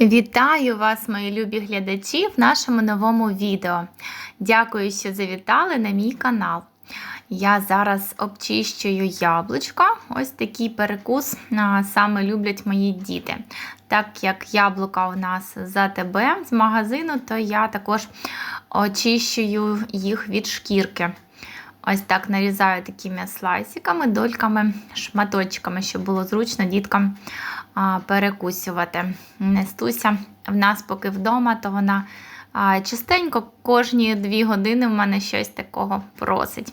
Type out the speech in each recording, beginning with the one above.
Вітаю вас, мої любі глядачі, в нашому новому відео. Дякую, що завітали на мій канал. Я зараз обчищую яблучко. Ось такий перекус саме люблять мої діти. Так як яблука у нас за ТБ з магазину, то я також очищую їх від шкірки. Ось так нарізаю такими слайсиками, дольками, шматочками, щоб було зручно діткам а, перекусувати. Нестуся в нас поки вдома, то вона частенько кожні дві години в мене щось такого просить.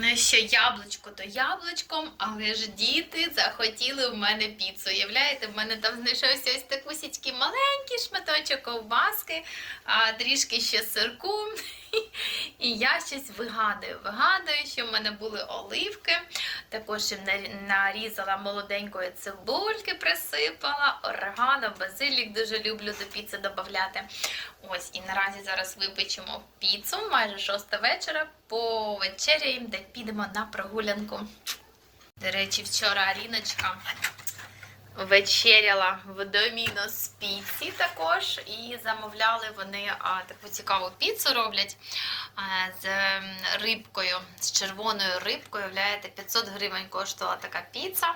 Не що яблучко то яблучком, але ж діти захотіли в мене піцу. Уявляєте, в мене там знайшовся ось такусічки маленький шматочок ковбаски, а трішки ще сирку. І я щось вигадую. Вигадую, що в мене були оливки. Також нарізала молоденької цибульки, присипала, орегано, базилік дуже люблю до піци додати. Ось, і наразі зараз випечемо піцу, майже шоста вечора, по повечеряємо, де підемо на прогулянку. До речі, вчора Аріночка вечеряла в Домінос піці також. І замовляли вони а, таку цікаву піцу роблять а, з рибкою, з червоною рибкою. Уявляєте, 500 гривень коштувала така піца.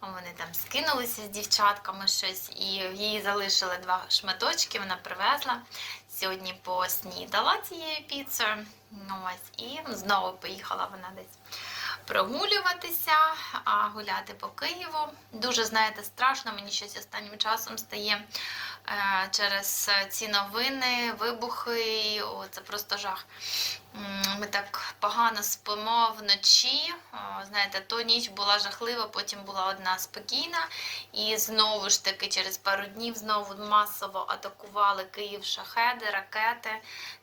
Вони там скинулися з дівчатками щось, і їй залишили два шматочки. Вона привезла. Сьогодні поснідала цією піцею. Ну, ось, і знову поїхала вона десь прогулюватися, а гуляти по Києву. Дуже, знаєте, страшно, мені щось останнім часом стає е, через ці новини, вибухи. О, це просто жах. Ми так погано спимо вночі. Знаєте, то ніч була жахлива, потім була одна спокійна. І знову ж таки, через пару днів знову масово атакували Київ шахеди, ракети.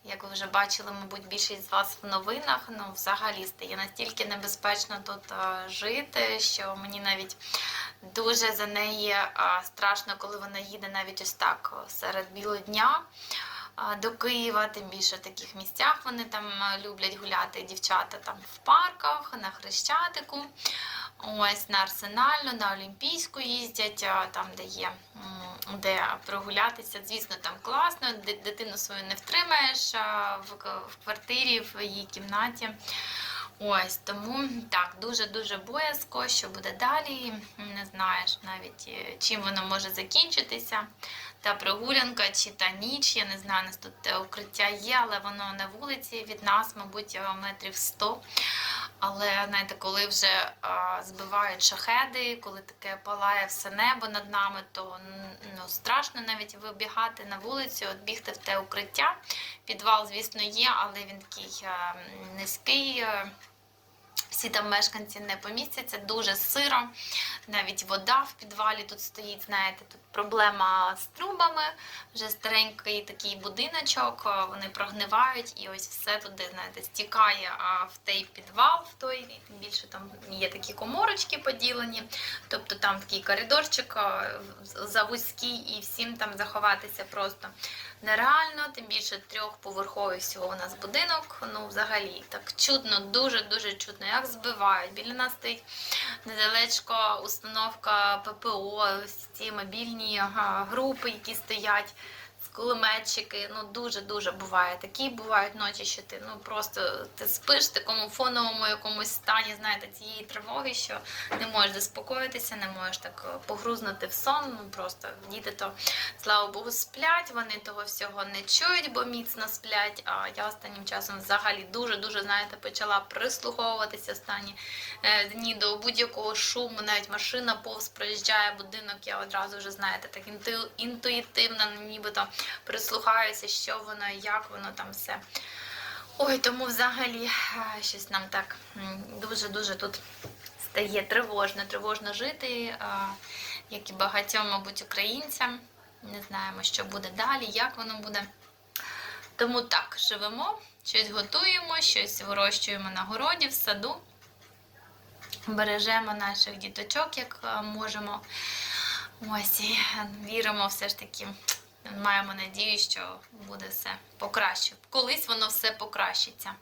Як ви вже бачили, мабуть, більшість з вас в новинах. Ну, взагалі стає настільки небезпечно тут е, жити, що мені навіть дуже за неї е, страшно, коли вона їде навіть ось так серед білого дня до Києва, тим більше в таких місцях вони там е, люблять гуляти дівчата там в парках, на Хрещатику, ось на Арсенальну, на Олімпійську їздять, там, де є де прогулятися. Звісно, там класно, дитину свою не втримаєш к- в квартирі, в її кімнаті. Ось тому так, дуже-дуже боязко, що буде далі. Не знаєш навіть е, чим воно може закінчитися. Та прогулянка чи та ніч. Я не знаю, у нас тут е, укриття є, але воно на вулиці від нас, мабуть, е, метрів 100. Але знаєте, коли вже а, збивають шахеди, коли таке палає все небо над нами, то ну, страшно навіть вибігати на вулицю, от бігти в те укриття. Підвал, звісно, є, але він такий а, низький. Е, всі там мешканці не помістяться, дуже сиро. Навіть вода в підвалі тут стоїть, знаєте, тут проблема з трубами, вже старенький такий будиночок, вони прогнивають, і ось все туди, знаєте, стікає в той підвал, в той, тим більше там є такі коморочки поділені, тобто там такий коридорчик а, завузький, і всім там заховатися просто нереально, тим більше трьохповерховий всього у нас будинок. Ну, взагалі, так чутно, дуже-дуже чутно, як збивають. Біля нас стоїть недалечко установка ППО, ось ці мобільні групи, які стоять. Кулеметчики, ну дуже-дуже буває. Такі бувають ночі, що ти ну просто ти спиш в такому фоновому якомусь стані, знаєте, цієї тривоги, що не можеш заспокоїтися, не можеш так е, погрузнути в сон. Ну просто діти то, слава Богу, сплять, вони того всього не чують, бо міцно сплять. А я останнім часом взагалі дуже-дуже, знаєте, почала прислуховуватися останні е, дні до будь-якого шуму, навіть машина повз проїжджає будинок, я одразу вже, знаєте, так інту- інтуїтивно, нібито прислухаюся, що воно і як воно там все. Ой, тому взагалі щось нам так дуже-дуже тут стає тривожно, тривожно жити, як і багатьом, мабуть, українцям. Не знаємо, що буде далі, як воно буде. Тому так, живемо, щось готуємо, щось вирощуємо на городі, в саду. Бережемо наших діточок, як е, можемо. Ось і віримо все ж таки. Маємо надію, що буде все покраще. Колись воно все покращиться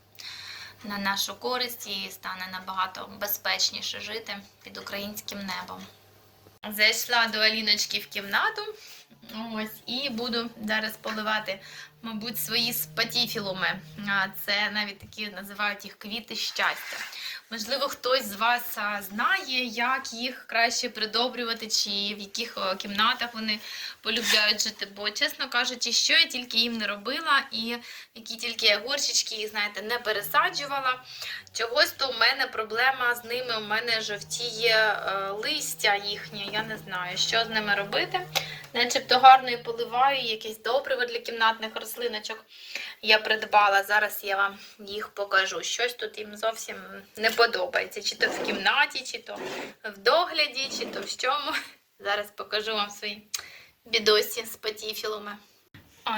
на нашу користь і стане набагато безпечніше жити під українським небом. Зайшла до Аліночки в кімнату. Ось, і буду зараз поливати, мабуть, свої спатіфілуми. Це навіть такі називають їх квіти щастя. Можливо, хтось з вас знає, як їх краще придобрювати, чи в яких кімнатах вони полюбляють жити. Бо, чесно кажучи, що я тільки їм не робила, і які тільки я горщички, знаєте, не пересаджувала. Чогось то у мене проблема з ними. У мене жовтіє е, листя їхнє. Я не знаю, що з ними робити. Начебто гарно і поливаю, якесь добриво для кімнатних рослиночок я придбала. Зараз я вам їх покажу. Щось тут їм зовсім не подобається. Чи то в кімнаті, чи то в догляді, чи то в чому. Зараз покажу вам свої бідосі з патіфілами.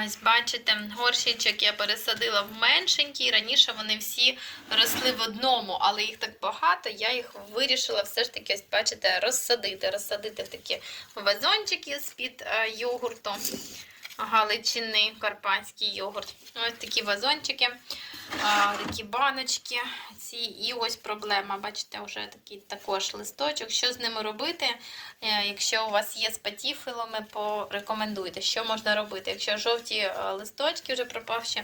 Ось, бачите, горщичок я пересадила в меншенький. Раніше вони всі росли в одному, але їх так багато. Я їх вирішила все ж таки, ось, бачите, розсадити. Розсадити в такі вазончики з-під е, йогурту. Галичини, карпатський йогурт. Ось такі вазончики, такі баночки. Ці. І ось проблема. Бачите, вже такий також листочок. Що з ними робити? Е, Якщо у вас є спатіфилами, порекомендуйте, що можна робити. Якщо жовті е, листочки вже пропавші,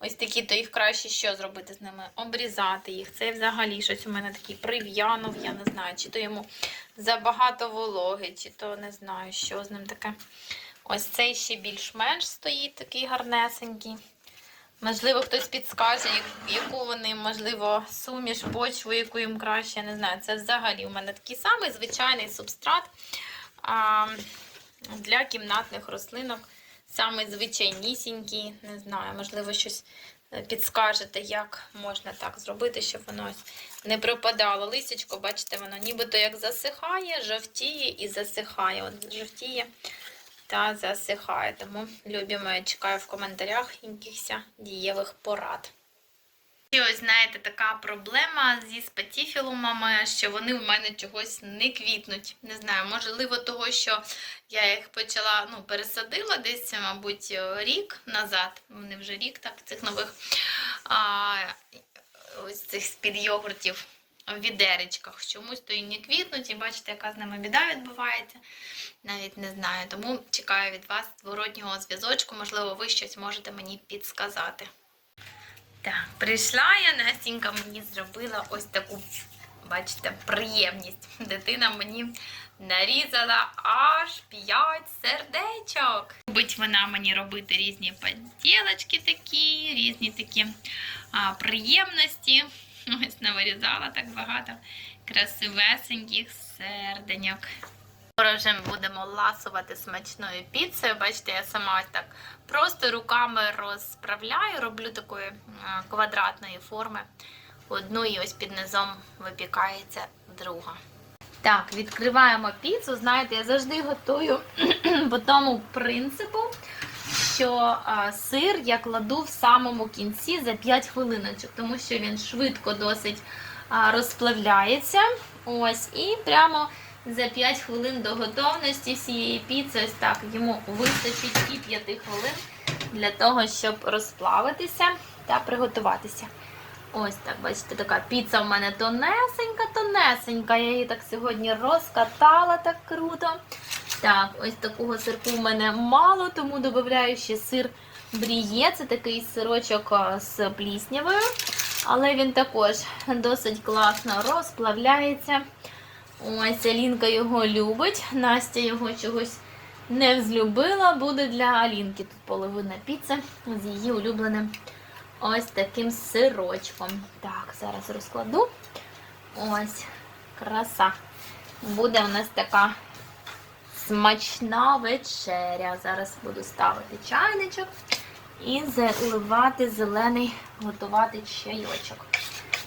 ось такі, то їх краще що зробити з ними? Обрізати їх. Це взагалі щось у мене такий прив'янув, я не знаю, чи то йому забагато вологи, чи то не знаю, що з ним таке. Ось цей ще більш-менш стоїть такий гарнесенький. Можливо, хтось підскаже, яку вони, можливо, суміш, почву, яку їм краще, я не знаю. Це взагалі у мене такий самий звичайний субстрат а, для кімнатних рослинок. Самий звичайнісінький, не знаю, можливо, щось е, підскажете, як можна так зробити, щоб воно не пропадало. Листячко, бачите, воно нібито як засихає, жовтіє і засихає. От жовтіє та засихає. Тому любі мої, чекаю в коментарях якихось дієвих порад. І ось, знаєте, така проблема зі спатіфілумами, що вони в мене чогось не квітнуть. Не знаю, можливо, того, що я їх почала, ну, пересадила десь, мабуть, рік назад. Вони вже рік, так, цих нових а, ось цих з-під йогуртів в відеречках. Чомусь то і не квітнуть, і бачите, яка з ними біда відбувається. Навіть не знаю. Тому чекаю від вас зворотнього зв'язочку. Можливо, ви щось можете мені підсказати. Так, прийшла я, Настінька мені зробила ось таку, бачите, приємність. Дитина мені нарізала аж 5 сердечок. Любить вона мені робити різні поділочки такі, різні такі а, приємності. Ось навирізала так багато красивесеньких серденьок. Скоро вже будемо ласувати смачною піцею. Бачите, я сама ось так просто руками розправляю, роблю такої квадратної форми. Одну і ось під низом випікається друга. Так, відкриваємо піцу. Знаєте, я завжди готую по тому принципу, що сир я кладу в самому кінці за 5 хвилиночок, тому що він швидко досить розплавляється. Ось, і прямо за 5 хвилин до готовності всієї піци, ось так, йому вистачить і 5 хвилин для того, щоб розплавитися та приготуватися. Ось так, бачите, така піца в мене тонесенька, тонесенька. Я її так сьогодні розкатала так круто. Так, ось такого сирку в мене мало, тому додаю ще сир бріє. Це такий сирочок з пліснявою. Але він також досить класно розплавляється. Ось Алінка його любить. Настя його чогось не взлюбила. Буде для Алінки тут половина піци з її улюбленим ось таким сирочком. Так, зараз розкладу. Ось, краса. Буде у нас така смачна вечеря. Зараз буду ставити чайничок і заливати зелений, готувати чайочок.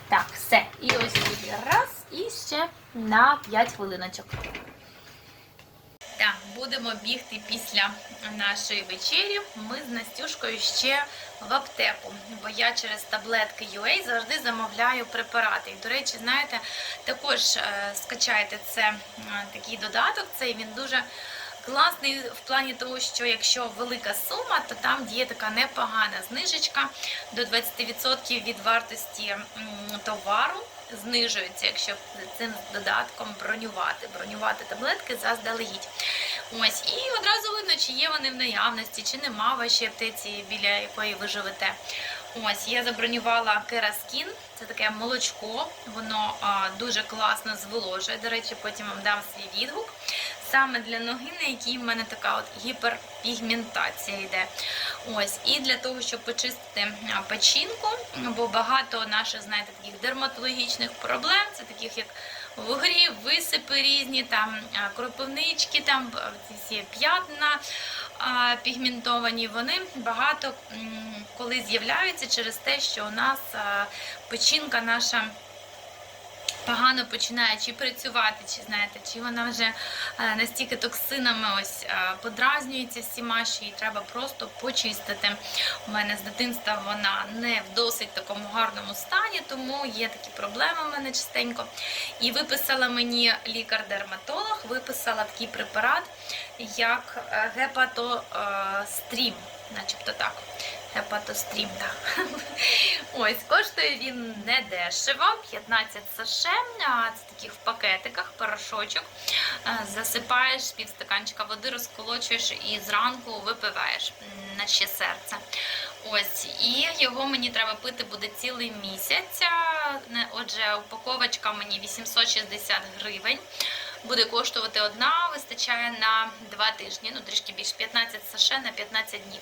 Так, все. І ось тут раз, і ще на 5 хвилиночок. Так, будемо бігти після нашої вечері. Ми з Настюшкою ще в аптеку, бо я через таблетки UA завжди замовляю препарати. І, до речі, знаєте, також е, скачайте це е, такий додаток. Цей він дуже Класний в плані того, що якщо велика сума, то там діє така непогана знижечка до 20% від вартості товару. Знижується, якщо цим додатком бронювати, бронювати таблетки заздалегідь. Ось, і одразу видно, чи є вони в наявності, чи нема в вашій аптеці, біля якої ви живете. Ось, я забронювала Кераскін, це таке молочко, воно а, дуже класно зволожує. До речі, потім вам дам свій відгук. Саме для ноги, на якій в мене така от гіперпігментація йде. Ось, і для того, щоб почистити печінку, бо багато наших, знаєте, таких дерматологічних проблем, це таких як вугрі, висипи різні, там кропивнички, там ці всі п'ятна пігментовані, вони багато коли з'являються через те, що у нас печінка наша. Погано починає чи працювати, чи знаєте, чи вона вже е, настільки токсинами ось е, подразнюється всіма, що її треба просто почистити. У мене з дитинства вона не в досить такому гарному стані, тому є такі проблеми в мене частенько. І виписала мені лікар-дерматолог, виписала такий препарат, як е, гепатострім, начебто так. Гепатострім, так. Ось, коштує він не дешево, 15 саше, це таких в пакетиках, порошочок. Е, Засипаєш пів стаканчика води, розколочуєш і зранку випиваєш на ще серце. Ось, і його мені треба пити буде цілий місяць. Отже, упаковочка мені 860 гривень. Буде коштувати одна, вистачає на два тижні, ну трішки більше 15 саше на 15 днів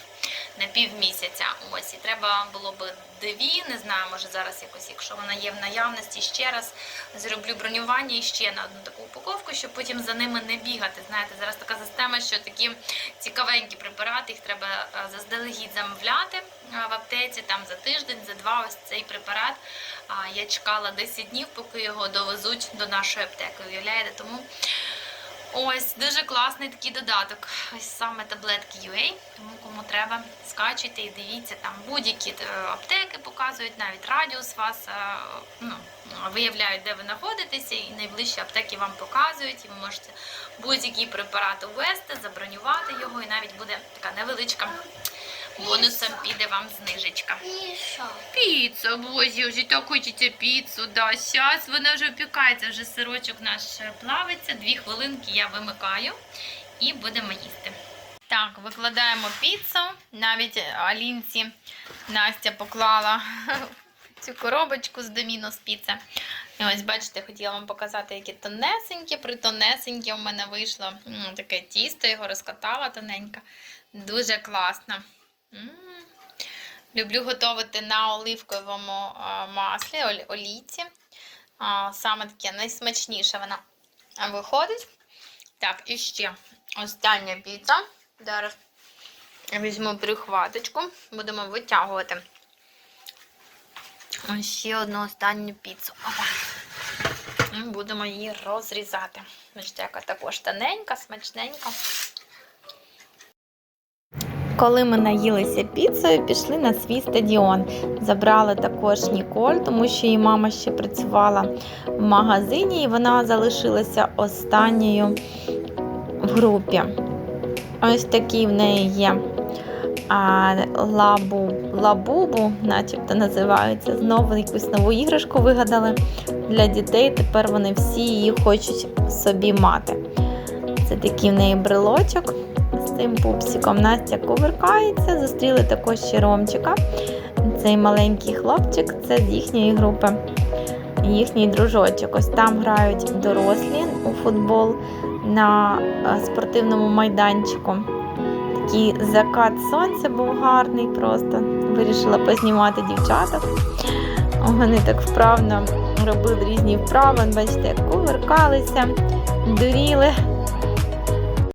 на півмісяця. Ось і треба було б дві. Не знаю, може зараз якось, якщо вона є в наявності, ще раз зроблю бронювання і ще на одну таку упаковку, щоб потім за ними не бігати. Знаєте, зараз така система, що такі цікавенькі препарати, їх треба е, заздалегідь замовляти е, в аптеці там за тиждень, за два. Ось цей препарат. Я чекала 10 днів, поки його довезуть до нашої аптеки. Уявляєте, тому. Ось дуже класний такий додаток. Ось саме таблетки UA. Тому кому треба, скачуйте і дивіться там будь-які е, аптеки показують, навіть радіус вас е, ну, виявляють, де ви знаходитеся, і найближчі аптеки вам показують, і ви можете будь-який препарат ввести, забронювати його, і навіть буде така невеличка бонусом піде вам знижечка. Піца, боже, вже так хочеться піцу. Да, зараз вона вже впікається, вже сирочок наш плавиться. Дві хвилинки я вимикаю і будемо їсти. Так, викладаємо піцу. Навіть Алінці Настя поклала цю коробочку з Домінос піца. І ось, бачите, хотіла вам показати, які тонесенькі, притонесенькі у мене вийшло таке тісто, його розкатала тоненько. Дуже класно. Люблю готувати на оливковому маслі, олі- олійці. Саме таке найсмачніше вона виходить. Так, і ще остання піца. Зараз візьму прихваточку, будемо витягувати. Ще одну останню піцу. Опа. Будемо її розрізати. Бачите, яка також тоненька, смачненька. Коли ми наїлися піцею, пішли на свій стадіон. Забрали також Ніколь, тому що її мама ще працювала в магазині, і вона залишилася останньою в групі. Ось такий в неї є а, лабу, лабубу, начебто називається. Знову якусь нову іграшку вигадали для дітей. Тепер вони всі її хочуть собі мати. Це такий в неї брелочок цим пупсиком. Настя кувиркається, зустріли також ще Ромчика. Цей маленький хлопчик це з їхньої групи, їхній дружочок. Ось там грають дорослі у футбол на е, спортивному майданчику. Такий закат сонця був гарний просто. Вирішила познімати дівчаток. Вони так вправно робили різні вправи. Бачите, як кувиркалися, дуріли.